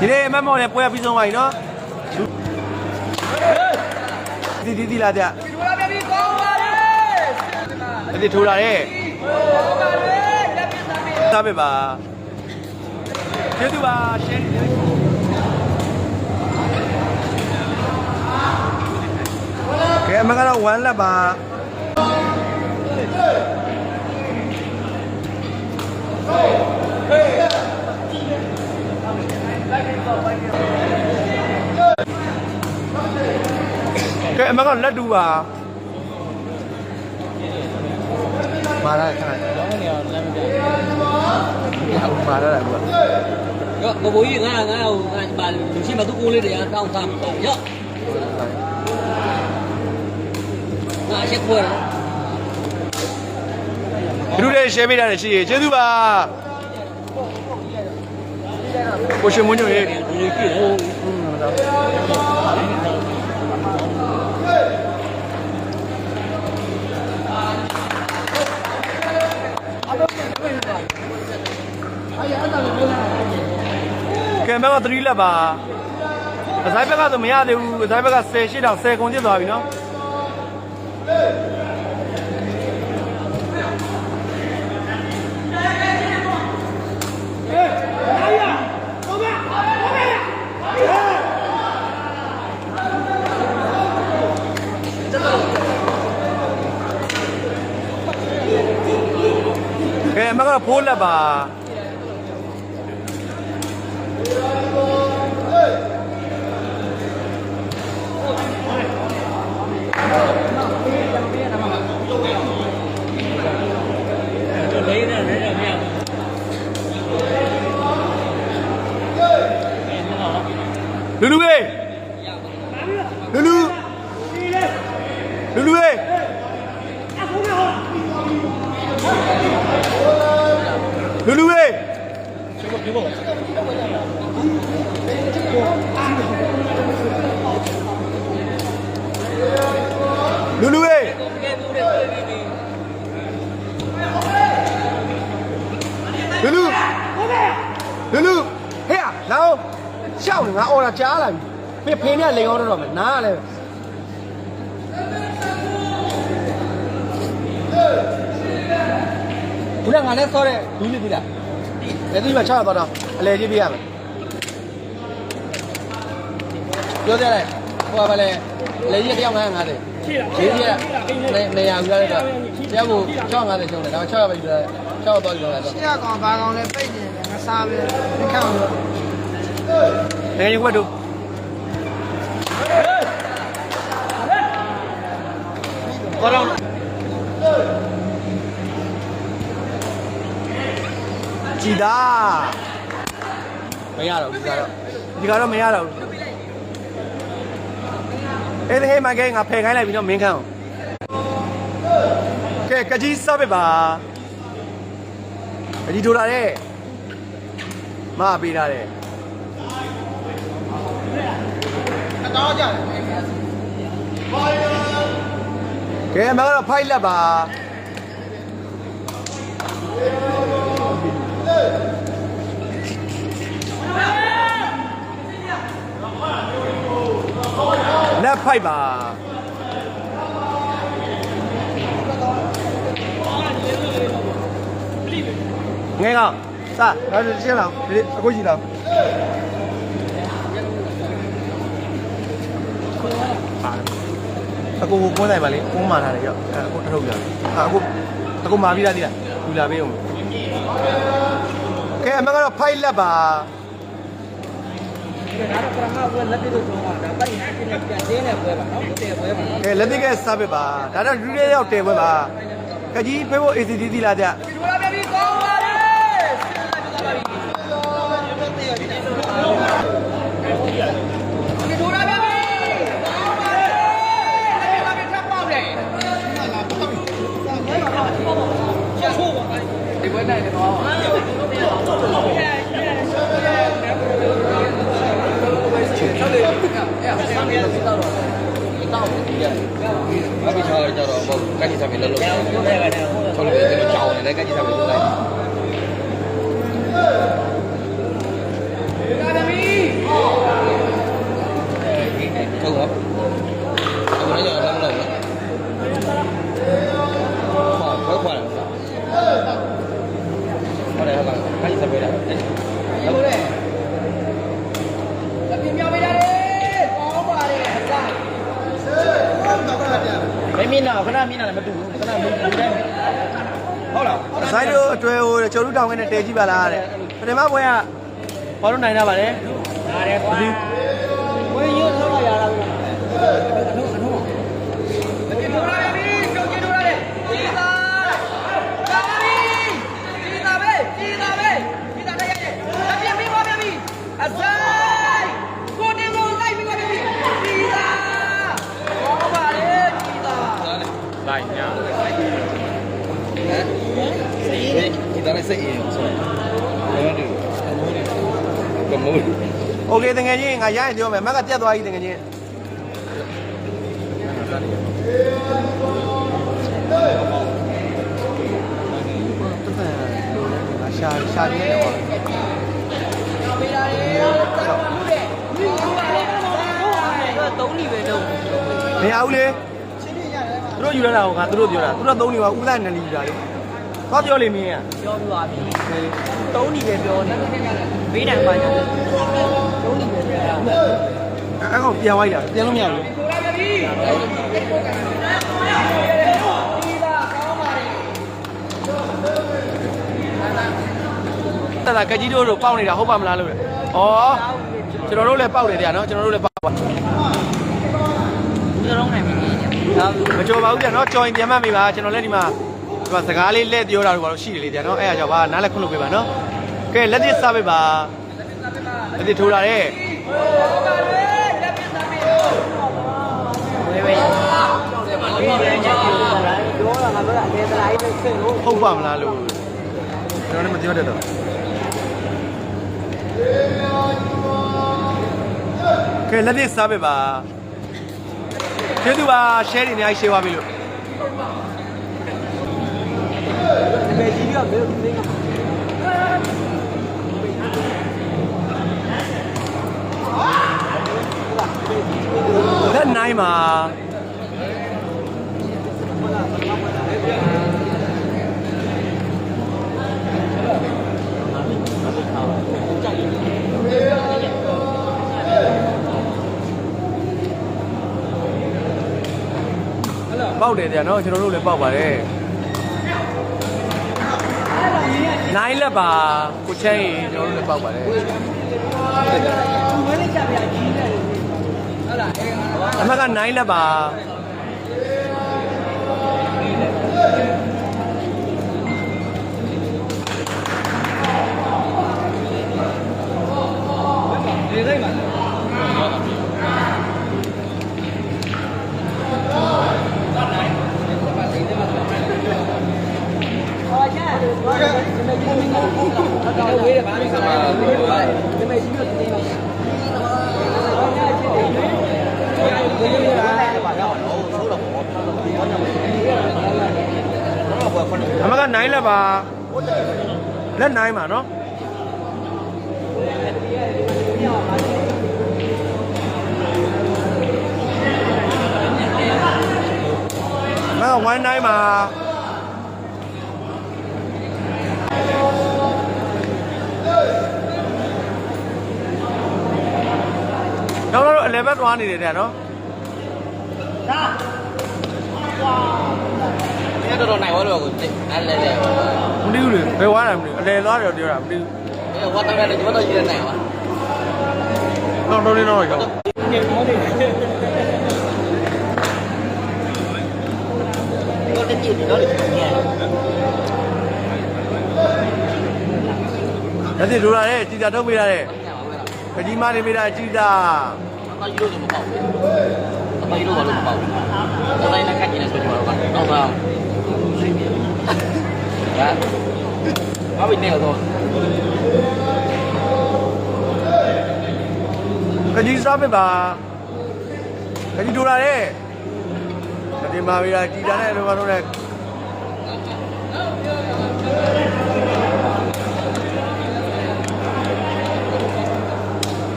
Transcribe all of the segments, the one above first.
ဒီနေ့မတ်မော်နဲ့ပွဲပြီးဆုံးပါပြီနော်ဒီဒီဒီလာကြဒီလိုလာပြပြီးကောင်းပါလေအဲ့ဒီထိုးလာတဲ့ကောင်းပါလေလက်ပြစားပြီစားပဲပါကျေးဇူးပါရှင်းကဲအမကတော့1လက်ပါ ကဲအမကလက်တူပါမာရခဏတော့နေရလမ်းမပြဟုတ်ပါတော့ကွာရောဘဘိုးကြီးငါငါဟိုငါပါလူရှိမှသူကိုလေးတွေကတောင်းထားမှာရောငါချက်ခွဲတယ်ဒီလိုလေး share ပေးတာလည်းရှိရကျေးဇူးပါကိုရှင်မွန်းညိုရေဒီလို ကြည့်တယ်ကံဘက်က3လက်ပါအဆိုင်ဘက်ကဆိုမရသေးဘူးအဆိုင်ဘက်က10ရှစ်တောင်10ကုန်ကျသွားပြီနော်ကဲအ မကတော့ဖိုးလက်ပါ လေးနဲ့လေးနဲ့မရ လူလူရေလူလူလူလူရေလူလူရေလူလူရေလူလူလူလူဟဲ့လာအောင်ရှောက်နေငါအော်တာကြားလာ ပြီဖေဖေနဲ့လေကောင်းတော့မယ်နားကလည်းဘုရားငါနဲ့စောတဲ့ဒူးလေးပြီလားလက်သေးမှာချရတော့တော့အလဲကြီးပြရမယ်ပြောကြလိုက်ဟိုကလည်းလေကြီးတယောက်950ရေးကြီးကနေနေရာယူရတဲ့တော့တယောက်ကို650ကျုံတယ်ဒါ600ပဲယူတယ်600တော့ယူရတယ်တော့ရှေ့ကောင်ဘာကောင်လဲပိတ်နေတယ်ငါစားပဲမခံဘူးငယ်ရွက်တို့ ဘာတော့ကြည်တာမရတော့ဘူးဒီကတော့ဒီကတော့မရတော့ဘူးအဲ့ဒါဟဲ့မကဲငါဖယ်ခိုင်းလိုက်ပြီတော့မင်းခန့်အောင်ကဲကကြီးစပစ်ပါကကြီးထိုးလာတဲ့မပေးထားတဲ့တော့ကြတယ် ကဲအမကတော့ဖိုက်လက်ပါလက်ဖိုက်ပါငယ်ကောင်စဒါရှင်းလောက်ဒီအခုကြည့်လောက် အခုကိုနိုင်ပါလေကိုမာထားတယ်ရောအဲအခုထုတ်ပြတယ်အခုအခုမာပြီးသားတိလားလူလာပေးအောင်ကဲအမကတော့ဖိုက်လက်ပါဒါတော့ပရမဝက်လက်တိလို့ပြောတာဒါပိုက်နေတယ်ပြန်တင်းနေပွဲပါနော်တဲ့ပွဲပါနော်ကဲလက်သိကစားပစ်ပါဒါတော့လူတွေရောက်တယ်ပွဲပါကကြီးဖေးဖို့ ACD သီလာကြဒီလိုလာပြပြီးကောင်းပါလေ quên này vâng. được không? Nó bị trời cho rồi, cái gì sao bị lên luôn Thôi là cái nó trầu này đấy, cái gì sao bị lên đây Thương không? Tôi nói giờ လည်းဆော်လို့ဒီလိုကြောင်းနေတယ်ကကြီးစားပြီခိုင်းစပယ်တာဒီလိုလေအပြင်မြောက်ပေးရတယ်ကောင်းပါလေအစားမင်းမင်းတော့ခဏမင်းတော့မတူဘူးခဏမင်းတူတယ်ဟုတ်လားဆိုင်တို့အကျွဲဟိုကျော်လူတောင်ကနေတဲကြည့်ပါလားတဲ့ပထမပွဲကဘာလို့နိုင်တာပါလဲဒါတယ်ကွာ ရရင်ပြောမယ်မက်ကပြတ်သွားပြီတကယ်ချင်းရှာရှာနေတယ်ကွာပေးရတယ်တောင်းမှုတဲ့ကောင်းပါလေအစားတော့3လီပဲတော့မရဘူးလေသူတို့ယူရတာကငါသူတို့ပြောတာသူတို့သုံးနေပါဥဒနယ်လီယူတာလေသွားပြောလိမ့်မင်းကပြောပြပါပြီ3လီပဲပြောနေဘေးတိုင်ပါညာ3 လီပဲပြောတာအဲ့ကောင်ပြန်သွားတာပြန်လို့မရဘူးထိုးရပြီကြီးသာကောင်းပါလေတက်တာကကြီးတို့တို့ပေါက်နေတာဟုတ်ပါမလားလို့လေဩကျွန်တော်တို့လည်းပေါက်တယ်တရားနော်ကျွန်တော်တို့လည်းပေါက်ပါကျွန်တော်နိုင်ပြီဒါဘူးမကြော်ပါဘူးကြာနော်ကြော်ရင်ပြန်မှတ်မိပါကျွန်တော်လည်းဒီမှာဒီမှာစကားလေးလက်ပြောတာတို့ဘာလို့ရှိတယ်လေကြာနော်အဲ့အကြောင့်ပါနားလည်းခွင့်လုပ်ပေးပါနော်ကဲလက်သစ်စားပေးပါ လက်သစ်ထိုးတာတဲ့ဝဲဝဲဒီလည်းချက်ပြောတာပြောတာငါတို့ကအလဲတလိုက်နဲ့ဆင်လို့ဟုတ်ပါမလားလို့ကျွန်တော်လည်းမပြောတတ်တော့ကဲလက်သစ်စားပေးပါကျေးဇူးပါ share တွေအများကြီး share ပါပြီလို့ဒီမဲ့ကြီးကဘယ်လိုသိငါ လက်နိုင်ပါပေါက်တယ်ကြာနော်ကျွန်တော်တို့လည်းပေါက်ပါတယ်နိုင်လက်ပါကိုချမ်းရင်ကျွန်တော်တို့လည်းပေါက်ပါတယ် အမကနိုင်လက်ပါအမကနိုင် လက်ပါလက်နိုင်ပါနော်မကဝိုင်းနိုင်ပါတော့တော့အလဲဘက်သွားနေတယ်တဲ့နော်ဒီ တော့နိုင်ဝလို့ကိုအဲ့လေလေမသိဘူးလေဘယ်ဝါတာမသိဘူးအလဲသွားတယ်ပြောတာမသိဘူးအဲဝတ်တော့လည်းဒီတော့ရနေနိုင်ပါတော့တော့လေးတော့ရောက်တို့တက်ကြည့်တော့လေကျန်လက်တိဒိုလာတဲ့ကြည်သာထုတ်ပေးရတဲ့ခကြီးမနေပေးတာကြည်သာအမယူလို့မပေါ့ဘူးအမယူလို့ဘာလို့မပေါ့ဘူးတော်တိုင်းနဲ့ခက်ကြီးနေဆိုကြတော့ကတော့ပါရှိပြီ ဟာဘာဘိနေတော့ခကြီးစားပေးပါခကြီးဒိုလာတဲ့ခကြီးမပေးတာကြည်သာနဲ့တော့ကတော့တဲ့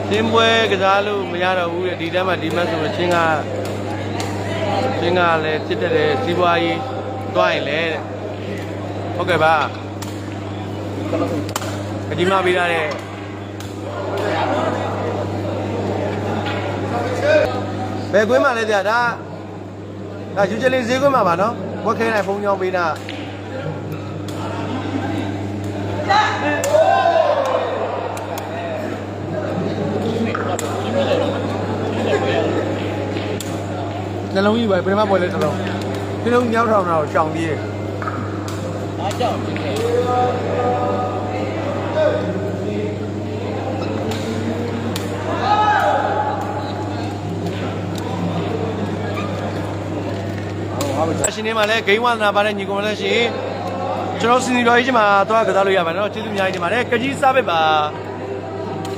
ရှင်းပွဲကစားလို့မရတော့ဘူးတဲ့ဒီတန်းမှာဒီမတ်ဆိုတော့ချင်းကချင်း ဟုတ်ကဲ့ပါကကြီးမပေးရတဲ့ဘယ်ကွင်းမှာလဲကြာဒါဒါယူချလေးဈေးကွင်းမှာပါနော်ဝက်ခဲနိုင်ဖုန်းကြောင်းပေးတာနှလုံးကြီးပဲပြမပွဲလဲတစ်လုံးဒီလုံးညောင်းထောင်တာကိုရှောင်ပြေးတယ် အားကြောင့်ဖြစ်ခဲ့အရှင်နေမှာလည်းဂိမ်းဝါသနာပါတဲ့ညီကောင်လည်းရှိကျွန်တော်စီနီတော်ကြီးမှာသွားကစားလို့ရပါတယ်နော်ကျေးဇူးအများကြီးတင်ပါတယ်ကကြီးစားပစ်ပါ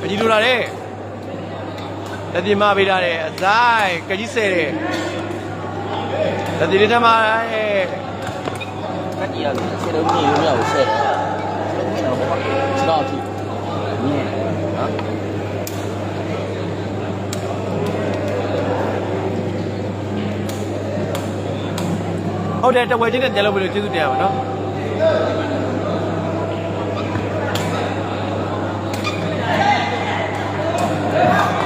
ကကြီးလိုလာတဲ့လက်ပြမပေးထားတဲ့အဇိုင်းကကြီးဆဲတဲ့လက်ပြလေးတမရဲ့ကတ်တီရစေတော့မြေရုံးရောက်ဆက်တယ်ကျွန်တော်ဘာကျွန်တော်အ ထိမြင်နော်ဟုတ်တယ်တဝဲချင်းနဲ့ပြန်လုပ်ပြီးလို့ကျေးဇူးတင်ရပါနော်တော့ဒီ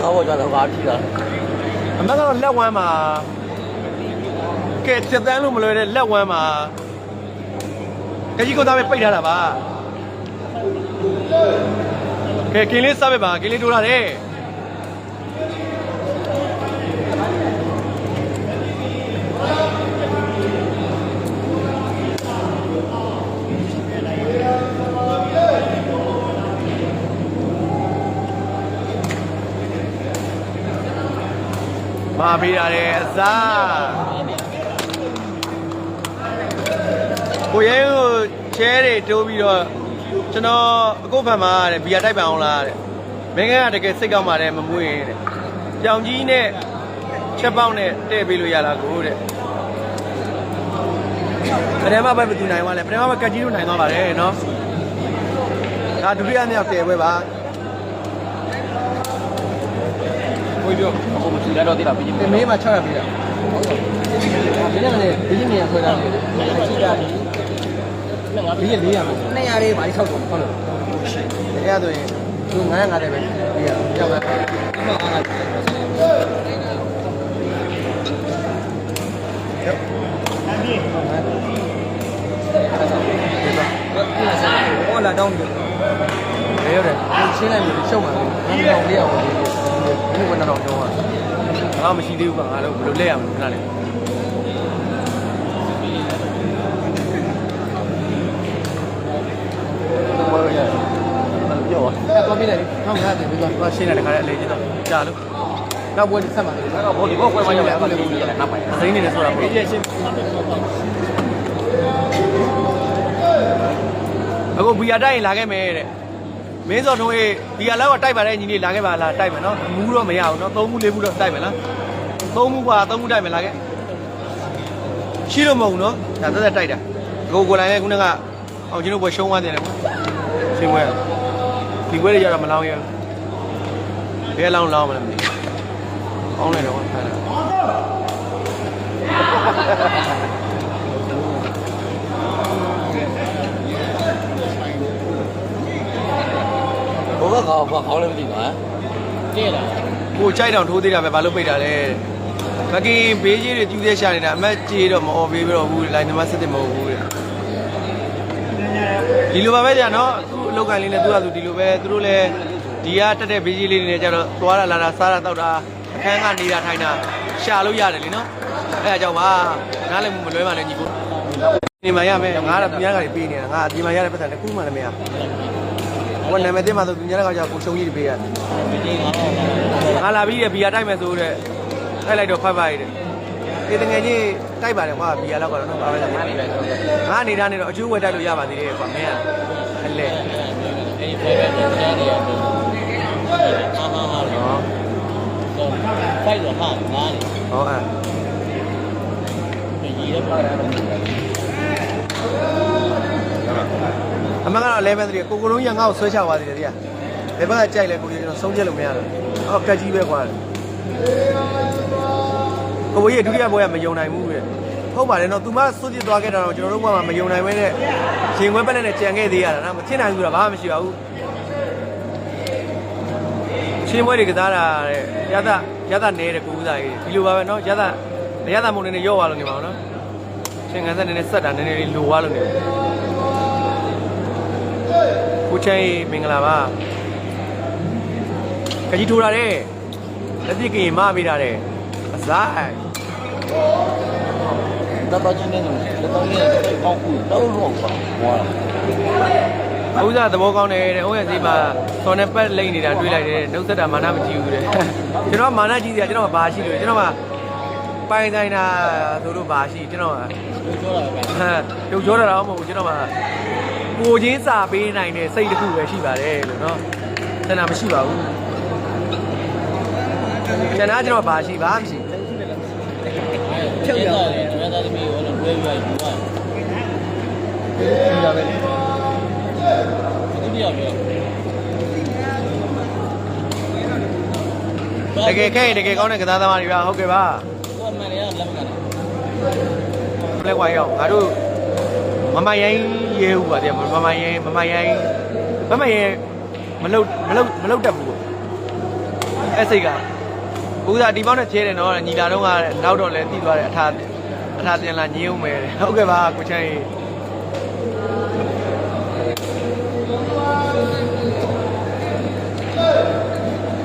လေးခေါ်ပေါ်ကြတော့ဘာဖြစ်တာအမကတော့လက်ဝမ်းမှာကဲတက်တန်းလို့မလွယ်တဲ့လက်ဝမ်းမှာကကြီးကိုသားပဲပိတ်ထားတာပါကဲကင်းလေးစားပစ်ပါကင်းလေးထိုးလာတယ် မာပေးရတယ်အစားကိုရဲကိုချဲတွေတိုးပြီးတော့ကျွန်တော်အခုဖန်မှာတဲ့ဘီယာတိုက်ပန်အောင်လားတဲ့မင်းကတကယ်စိတ်ကောက်ပါတယ်မမွေးတဲ့ကြောင်ကြီးနဲ့ချက်ပေါက်နဲ့တဲ့ပေးလို့ရလားကိုတဲ့ပထမဘက်မတူနိုင်ပါလဲပထမဘက်ကတ်ကြီးလို့နိုင်သွားပါတယ်နော်ဒါဒုတိယမြောက်တယ်ပွဲပါ ကိုပြောအခုမကြည့်ရတော့တိတာပြီးပြီမင်းမှာ600ပေးတာဒီနေ့လည်းဒီနေ့မြန်ဆွဲတာလေအချိတာဒီနေ့ငါပြီးရ400မှာ200လေးပါ60တော့ဟုတ်လို့အဲ့ဒါဆိုရင်သူ950ပဲပေးရကြောက်ပါဒီမှာငါဟောလာတောင်းတယ်လေရတယ်ချင်းလိုက်ပြီးရှုံးပါလေငါတော့လေးအောင်ဒီ ဘယ်ကတော့ကျောင်းอ่ะငါမရှိသေးဘူးကငါလည်းဘယ်လိုလဲရမလဲခဏလေးဝယ်ရတယ်ပြောပါအဲ့တော့ပြလိုက်ထောင်းရတယ်ပြီးတော့ငါရှင်းတယ်ခါလေးအလေးချင်းတော့ကြာလို့နောက်ပွဲဆက်မှာတယ်တော့ဘောဒီဘောကွယ်မရောက်ဘူးလေဘူးရတယ်နောက်ပိုင်းစိမ့်နေတယ်ဆိုတာပေါ့ပြည့်ရှင်းအခုဘီယာတိုက်ရင်လာခဲ့မယ်တဲ့ မင်းစောထုံးရေးဘီယာလောက်ကတိုက်ပါတဲ့ညီလေးလာခဲ့ပါလားတိုက်မယ်နော်မူးတော့မရဘူးနော်သုံးမူးလေးမူးတော့တိုက်မယ်လားသုံးမူးပါသုံးမူးတိုက်မယ်လာခဲ့ရှိလို့မဟုတ်ဘူးနော်ဒါသက်သက်တိုက်တာကိုကိုလိုင်းလည်းခုနကအောင်ချင်းတို့ဘယ်ရှုံးသွားတယ်လေရှင်းဝဲဒီဘွဲတွေရတော့မလောင်းရဘူးဘယ်လောင်းလောင်းမလဲမသိဘူးအောင်းလိုက်တော့ဖမ်းတယ် ဘောကကောဘာခေါင်းလည်းမသိပါဘူးတဲ့လားကိုကြိုက်တောင်ထိုးသေးတာပဲဘာလို့ပိတ်တာလဲမကင်ဘေးကြီးတွေကျူးသေးရှာနေတာအမတ်ကြီးတော့မအော်ပေးပြီးတော့ဘူးလိုင်းနံပါတ်7မဟုတ်ဘူးတဲ့ဒီလိုပါပဲကြာနော်သူ့အလောက်ကန်လေးနဲ့သူ့ဟာသူဒီလိုပဲသူတို့လည်းဒီကတက်တဲ့ဘေးကြီးလေးတွေနဲ့ကြတော့သွားတာလာတာစားတာတောက်တာအခန်းကနေတာထိုင်တာရှာလို့ရတယ်လीနော်အဲအကြောင်းပါနားလည်းမလွဲပါနဲ့ညီကိုဒီမှာရမယ်ငါကတော့သူများကတွေပေးနေတာငါအဒီမှာရတဲ့ပတ်စံတစ်ခုမှလည်းမရ ဟိုနာမည်တင်မှာဆိုသူများကကြောက်ကိုရှုံကြီးတွေပေးရတယ်ဒီငါတော့ငါလာပြီးရဘီယာတိုက်မယ်ဆိုတဲ့တိုက်လိုက်တော့ဖတ်ပါရတဲ့ဒီတငယ်ချင်းတိုက်ပါတယ်ကွာဘီယာတော့ကတော့ဘာပဲလဲငါနေပဲဆိုတော့ငါနေတာနေတော့အကျိုးဝယ်တိုက်လို့ရပါသေးတယ်ကွာမင်းကအလဲအဲ့ဒီဖဲပဲကျန်နေရတယ်ဟာဟာဟာဟောတော့ဖိုက်တော့ဟာငါနေဟောအဲဒီရဲပါတာတော့ အမှန်ကတော့11တည်းကိုကိုလုံးရငါ့ကိုဆွဲချသွားသေးတယ်တရားဘယ်ဘက်ကကြိုက်လဲကိုကြီးကျွန်တော်ဆုံးချက်လို့မရတော့ဟောကတ်ကြီးပဲကွာကိုဘကြီးဒုတိယပွဲကမယုံနိုင်ဘူးတဲ့ဟုတ်ပါတယ်နော်သူမစွတ်ပြစ်သွားခဲ့တာတော့ကျွန်တော်တို့ဘက်ကမယုံနိုင်မဲနဲ့ရှင်ခွဲပက်လက်နဲ့ကြံခဲ့သေးရတာနော်မထင်နိုင်ဘူးဆိုတာဘာမှမရှိပါဘူးရှင်ပွဲတွေကစားတာတဲ့ရသရသနဲတဲ့ကိုဦးသားကြီးဒီလိုပါပဲနော်ရသရသမုံနေနဲ့ရော့သွားလို့နေပါအောင်နော်ရှင်ကန်ဆက်နေနဲ့ဆက်တာနည်းနည်းလေးလိုသွားလို့နေ ကိုချမ်းရေမင်္ဂလာပါခကြီးထိုးတာတဲ့လက်ပြကင်မပေးတာတဲ့အဆိုင်တပတ်ချင်းနေတယ်လက်တော့နေအောက်ကူတော့လို့ပါဟွာအဥစားသဘောကောင်းတယ်တဲ့အိုးရစီမှာတော်နေပတ်လိမ့်နေတာတွေ့လိုက်တယ်နှုတ်သက်တာမာနမကြည့်ဘူးတဲ့ကျွန်တော်မာနကြည့်စရာကျွန်တော်ဘာရှိလို့ကျွန်တော်ကပိုင်ဆိုင်တာဆိုလို့ဘာရှိကျွန်တော်ကပြောတာပဲဟမ်ပြောတာတော့မဟုတ်ဘူးကျွန်တော်က ကိုချင်းစာပေးနိုင်တဲ့စိတ်တစ်ခုပဲရှိပါတယ်လို့နော်ဆန္ဒမရှိပါဘူးဆန္ဒကျွန်တော်ဘာရှိပါမရှိဖြုတ်ရတယ်ကျွန်တော်သားသမီးရောလို့တွဲပြီးယူပါဒီလာပဲဒီရောက်ပြောတကယ်ခဲ့တကယ်ကောင်းတဲ့ကစားသမားတွေပါဟုတ်ကဲ့ပါကိုအမှန်တရားလက်မခံဘူး black white ရောက်ငါတို့မမရိုင်း ရဲဦးပါတဲ့မမရိုင်းမမရိုင်းမမရိုင်းမလုတ်မလုတ်မလုတ်တတ်ဘူးပေါ့အဲ့စိတ်ကဘူးသာဒီပေါင်းနဲ့ချဲတယ်နော်ညီလာတော့ကနောက်တော့လဲတည်သွားတယ်အထာအထာတင်လာညင်းဦးမယ်တဲ့ဟုတ်ကဲ့ပါကိုချမ်းကြီး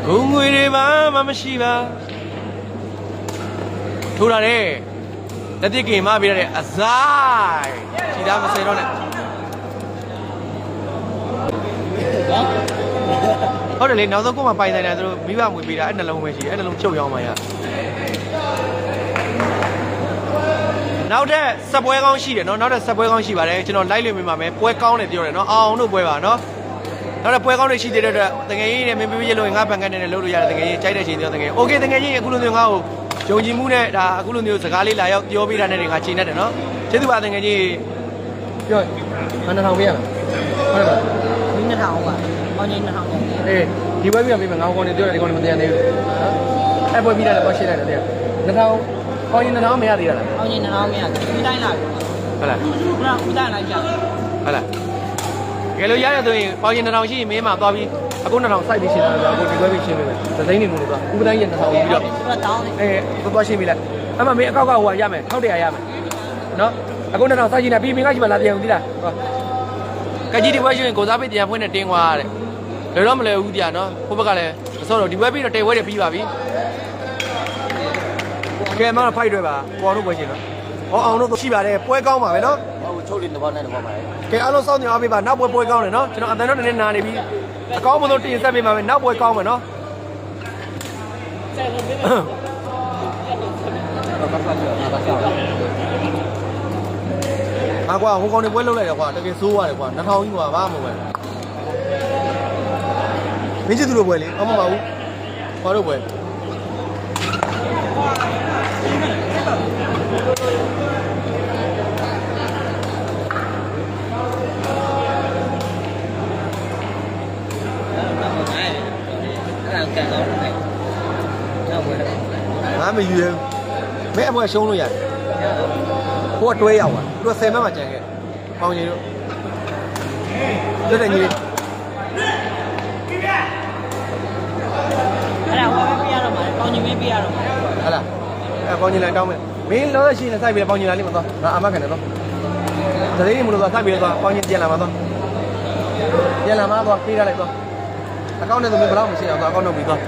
ဂုံငွေတွေပါမမရှိပါထိုးတာတဲ့လက်တိကင်မပေးရတဲ့အဇိုင်းခြေသားမစဲတော့နဲ့ 啊？ ဟုတ်တယ်လေနောက်ဆုံးကိုမှပိုင်ဆိုင်တယ်သူတို့မိဘမွေပေးတာအဲ့နှလုံးပဲရှိတယ်အဲ့နှလုံးချုပ်ရောင်းမှရနောက်တဲ့ဆက်ပွဲကောင်းရှိတယ်နော်နောက်တဲ့ဆက်ပွဲကောင်းရှိပါတယ်ကျွန်တော်လိုက်လွင်မိမှာပဲပွဲကောင်းတယ်ပြောတယ်နော်အောင်အောင်တို့ပွဲပါနော်နောက်တဲ့ပွဲကောင်းတွေရှိတဲ့အတွက်တကယ်ကြီးနဲ့မင်းပြပြလို့ငါဘန်ကန်နဲ့လုပ်လို့ရတယ်တကယ်ကြီးကြိုက်တဲ့ချိန်တွေတကယ်โอเคတကယ်ကြီးအခုလိုမျိုးငါ့ကိုယုံကြည်မှုနဲ့ဒါအခုလိုမျိုးစကားလေးလာရောက်ပြောပေးတာနဲ့ငါချိန်နေတယ်နော်ကျေးဇူးပါတကယ်ကြီးပြောမနှထောင်ပေးရမယ်ဟုတ်တယ် မင်း 2000ပါပေါင်းချင်း2000ကျန်တယ်အေးဒီဘက်ပြီးမှပြီးမှငါကောင်နေပြောတယ်ဒီကောင်နေမတရားသေးဘူးနော်အဲ့ပွဲပြီးတယ်တော့ရှင်းလိုက်တယ်တရား2000ကောင်းရင်2000မရသေးတာလားပေါင်းချင်း2000မရဘူးဦးတိုင်းလာပြီဟုတ်လားခုနကဦးတိုင်းလိုက်ကြတယ်ဟုတ်လားကဲလို့ရရဆိုရင်ပေါင်ရင်2000ရှိရင်မင်းမသွားပြီးအခု2000စိုက်ပြီးရှင်းလာတယ်အခုဒီဘက်ပြီးရှင်းပေးမယ်သသိန်းနေမှုလို့သွားဥပတိုင်းရင်2000ပြီးတော့သူကတောင်းတယ်အေးသွားရှင်းပေးလိုက်အမှမင်းအကောက်ကဟိုရမယ်600ရမယ်နော်အခု2000စိုက်ရှင်းနေပြီးမင်းကရှိမှလာပြန်ဦးသီးလားဟော ကကြီးဒီဘက်ရှင်ကိုစားပေးတရားဖွင့်တဲ့တင်းွားတဲ့လွယ်တော့မလွယ်ဘူးတရားနော်ဟိုဘက်ကလည်းအစောတော့ဒီဘက်ပြီးတော့တဲဝဲတွေပြီးပါပြီကဲမတော့ဖိုက်တွေပါကိုအောင်တို့ပွဲရှင်နော်ဟောအောင်တို့ရှိပါတယ်ပွဲကောင်းပါပဲနော်ဟုတ်ချုပ်လေးတစ်ပေါက်နဲ့တစ်ပေါက်ပါပဲကဲအားလုံးစောင့်နေအောင်ပေးပါနောက်ပွဲပွဲကောင်းတယ်နော်ကျွန်တော်အတန်တော့နည်းနည်းနာနေပြီအကောင်းမလို့တင်ဆက်ပေးပါမယ်နောက်ပွဲကောင်းမယ်နော်ဆက်ပါမယ် ဟိုကောင်တွေပွဲလုပ်လိုက်တယ်ကွာတကယ်ဆိုးရတယ်ကွာ2000ကြီးကွာဘာမှမဟုတ်ပဲမင်းချစ်သူတို့ပွဲလေအမမပါဘူးဘာလို့ပွဲငါမယူရဘူးမင်းအမကရှုံးလို့ရတယ် ဟိုကတွဲရောက်သွားသူက10မတ်မှကြံခဲ့ပေါင်ကြီးတို့တက်တယ်ကြီးအဲ့ဒါဟိုပဲပြရတော့မှာပေါင်းချင်းမင်းပြရတော့မှာဟာလားအဲပေါင်ကြီးလိုက်တောင်းမယ်မင်းလောရှိနေစိုက်ပြီးပေါင်ကြီးလာလိမ့်မသွားငါအမခံတယ်တော့တတိယမလို့သွားစိုက်ပြီးတော့ပေါင်ကြီးပြန်လာမှာတော့ပြန်လာမှာတော့ပြေးရလိုက်တော့အကောင့်နဲ့ဆိုမင်းဘယ်တော့မရှိအောင်တော့အကောင့်လုပ်ပြီးတော့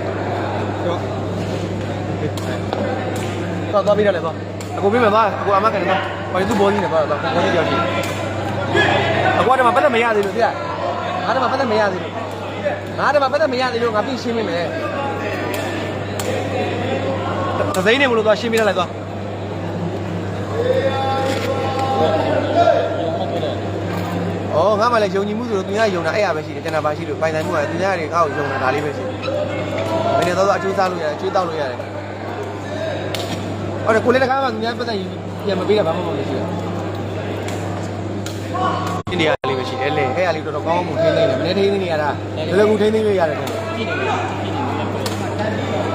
တော့တော့ပြီးရတယ်တော့ အကိုပြေးမယ်သွားအကိုအမခံတယ်တော့ဘာလို့သူ့ဘောကြီးနဲ့သွားတော့ဘောကြီးကြောက်ရှိအကွာတမပတ်သက်မရသေးလို့သိလားငါတမပတ်သက်မရသေးလို့ငါတမပတ်သက်မရသေးလို့ငါပြီးရှင်းမိမယ်သသိန်းနေမလို့သွားရှင်းပြလိုက်သွားဩငါမှလည်းယုံကြည်မှုဆိုတော့သူများယုံတာအဲ့ရပဲရှိတယ်ကျွန်တော်ပါရှိလို့ပိုင်ဆိုင်မှုကသူများတွေကောက်ယုံတာဒါလေးပဲရှိတယ်ဘယ်နဲ့တော့အကျိုးစားလို့ရတယ်အကျိုးတောက်လို့ရတယ် ဟုတ်တယ်ကိုလေးတကားမှသူများပတ်သက်ယူပြန်မပေးတာဘာမှမလုပ်ရှိဘူးဒီနေရာလေးပဲရှိတယ်လေအဲ့ရလေးတော်တော်ကောင်းမှုထိန်းသိမ်းတယ်မနေ့ထိန်းသိမ်းနေရတာဘယ်လိုကူထိန်းသိမ်းလို့ရတယ်ကြည့်နေတယ်ကြည့်နေတယ်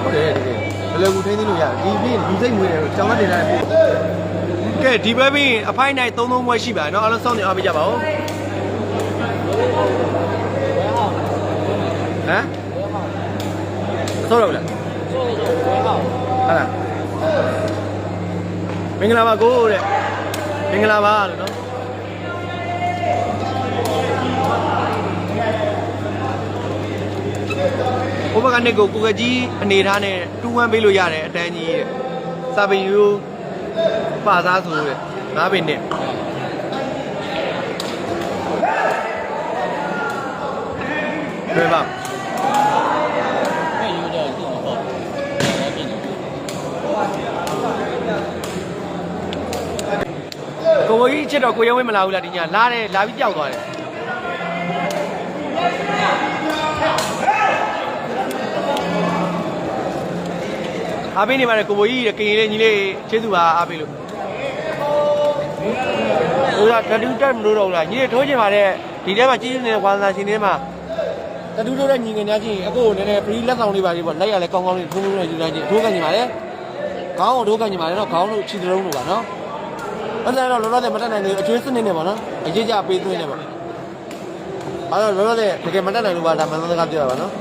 ဟုတ်တယ်တကယ်ဘယ်လိုကူထိန်းသိမ်းလို့ရတယ်ဒီပြင်လူစိတ်မွေးတယ်ကြောင်လက်တင်တာပို့ကဲဒီဘက်ပြင်အဖိုက်နိုင်သုံးသုံးဘွဲရှိပါเนาะအားလုံးစောင့်နေအားပေးကြပါဦးဟမ်ဆောက်ရဘူးလားဆောက်ရဘူးဟဲ့လား မင်္ဂလာပါကိုတဲ့မင်္ဂလာပါလို့နော်ဘုဘကနေကိုကိုကကြီးအနေထားနဲ့တူဝမ်းပေးလို့ရတယ်အတန်းကြီးတဲ့စာပင်ယူပါသားဆိုတဲ့ငါးပင်နဲ့ဘယ်ပါ ဖဲ့ယူတော့သူ့မဟုတ်ဘူးပြင်တယ် ကိုကိုကြီးချစ်တော့ကိုရုံးဝင်းမလာဘူးလားဒီညလာတယ်လာပြီးကြောက်သွားတယ်အားပေးနေပါတယ်ကိုကိုကြီးကရင်လေးညီလေးကျေးဇူးပါအားပေးလို့ဟိုကတတူတက်မလို့တော့ဘူးလားညီလေးထိုးချင်ပါတယ်ဒီထဲမှာကြီးနေတဲ့ဝါသနာရှင်တွေမှာတတူတို့တဲ့ညီငယ်များချင်းအကိုကိုနည်းနည်း free လက်ဆောင်လေးပါလေးပေါ့လက်ရလဲကောင်းကောင်းလေးထိုးထိုးနဲ့ယူလိုက်ချင်းထိုးကန်ညီပါတယ်ခေါင်းကိုထိုးကန်ညီပါတယ်နော်ခေါင်းတို့ခြေတုံးတို့ပါနော် အဲ့ဒါတော့လောလောဆယ်မတက်နိုင်သေးဘူးအကျွေးစနစ်နဲ့ပေါ့နော်အရေးကြပေးသွင်းနေပေါ့အဲ့တော့လောလောဆယ်တကယ်မတက်နိုင်လို့ပါဒါမှန်သောစကားပြောတာပါနော်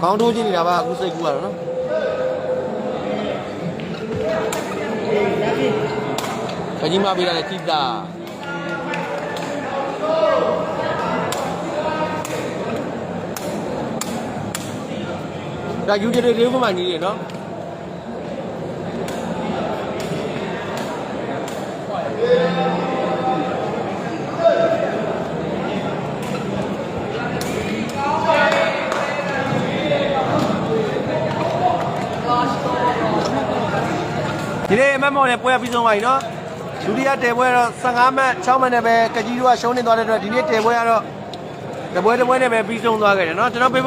ခေါင်းထိုးချင်းနေတာပါအခုစိတ်ကူးရတော့နော်ခကြီးမပေးတာလည်းကြည့်တာဒါယူကြတဲ့လေးကမှညီနေနော် ဒီနေ့မတ်မော်နဲ့ပွဲပြီးဆုံးပါပြီနော်ဒုတိယတဲပွဲတော့15မှတ်6မှတ်နဲ့ပဲကကြီးတို့ကရှုံးနေသွားတဲ့အတွက်ဒီနေ့တဲပွဲကတော့တပွဲတပွဲနဲ့ပဲပြီးဆုံးသွားခဲ့တယ်နော်ကျွန်တော်ပေး